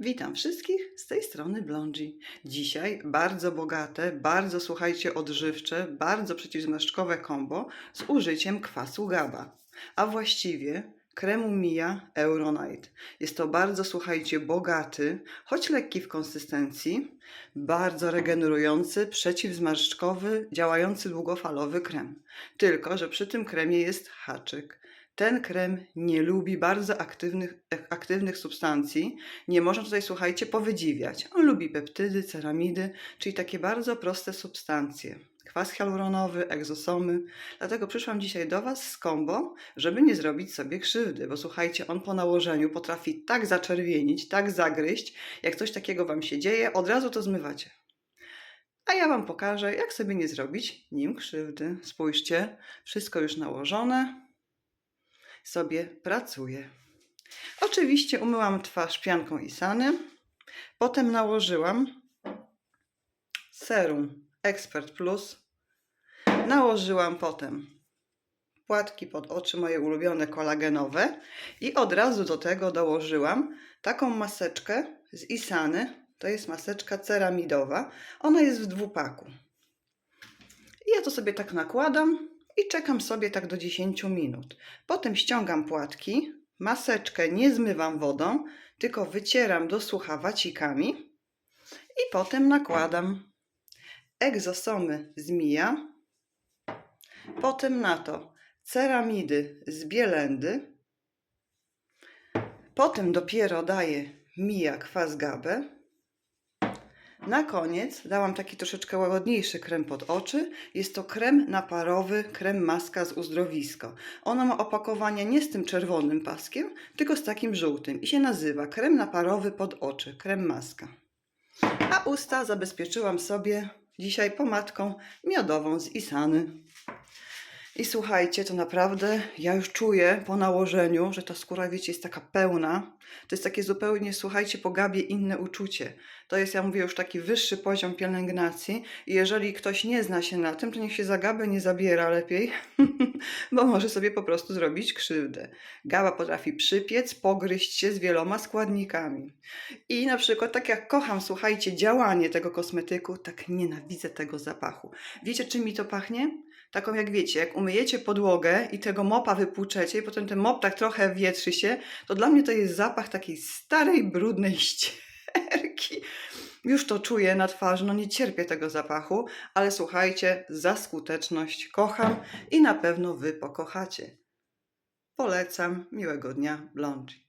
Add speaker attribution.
Speaker 1: Witam wszystkich z tej strony Blondzi. Dzisiaj bardzo bogate, bardzo słuchajcie odżywcze, bardzo przeciwzmarszczkowe kombo z użyciem kwasu GABA, a właściwie kremu Mia Euronight. Jest to bardzo słuchajcie bogaty, choć lekki w konsystencji, bardzo regenerujący, przeciwzmarszczkowy, działający długofalowy krem. Tylko, że przy tym kremie jest haczyk. Ten krem nie lubi bardzo aktywnych, aktywnych substancji, nie można tutaj, słuchajcie, powydziwiać. On lubi peptydy, ceramidy, czyli takie bardzo proste substancje. Kwas hialuronowy, egzosomy. Dlatego przyszłam dzisiaj do Was z kombo, żeby nie zrobić sobie krzywdy, bo słuchajcie, on po nałożeniu potrafi tak zaczerwienić, tak zagryźć, jak coś takiego Wam się dzieje, od razu to zmywacie. A ja Wam pokażę, jak sobie nie zrobić nim krzywdy. Spójrzcie, wszystko już nałożone, sobie pracuję. Oczywiście umyłam twarz pianką Isany. Potem nałożyłam serum Expert Plus. Nałożyłam potem płatki pod oczy, moje ulubione kolagenowe. I od razu do tego dołożyłam taką maseczkę z Isany. To jest maseczka ceramidowa. Ona jest w dwupaku. I ja to sobie tak nakładam i czekam sobie tak do 10 minut. Potem ściągam płatki, maseczkę nie zmywam wodą, tylko wycieram do sucha wacikami i potem nakładam. Egzosomy z Mija, potem na to ceramidy z Bielendy, potem dopiero daję Mija kwas gabę, na koniec dałam taki troszeczkę łagodniejszy krem pod oczy. Jest to krem naparowy, krem maska z uzdrowisko. Ono ma opakowanie nie z tym czerwonym paskiem, tylko z takim żółtym i się nazywa krem naparowy pod oczy, krem maska. A usta zabezpieczyłam sobie dzisiaj pomadką miodową z Isany. I słuchajcie, to naprawdę ja już czuję po nałożeniu, że ta skóra, wiecie, jest taka pełna. To jest takie zupełnie, słuchajcie, po gabie inne uczucie. To jest, ja mówię, już taki wyższy poziom pielęgnacji. I jeżeli ktoś nie zna się na tym, to niech się za gabę nie zabiera lepiej, bo może sobie po prostu zrobić krzywdę. Gaba potrafi przypiec, pogryźć się z wieloma składnikami. I na przykład, tak jak kocham, słuchajcie, działanie tego kosmetyku, tak nienawidzę tego zapachu. Wiecie, czym mi to pachnie? Taką jak wiecie, jak umyjecie podłogę i tego mopa wypłuczecie i potem ten mop tak trochę wietrzy się, to dla mnie to jest zapach takiej starej, brudnej ścierki. Już to czuję na twarzy, no nie cierpię tego zapachu, ale słuchajcie, za skuteczność kocham i na pewno wy pokochacie. Polecam, miłego dnia, Blondie.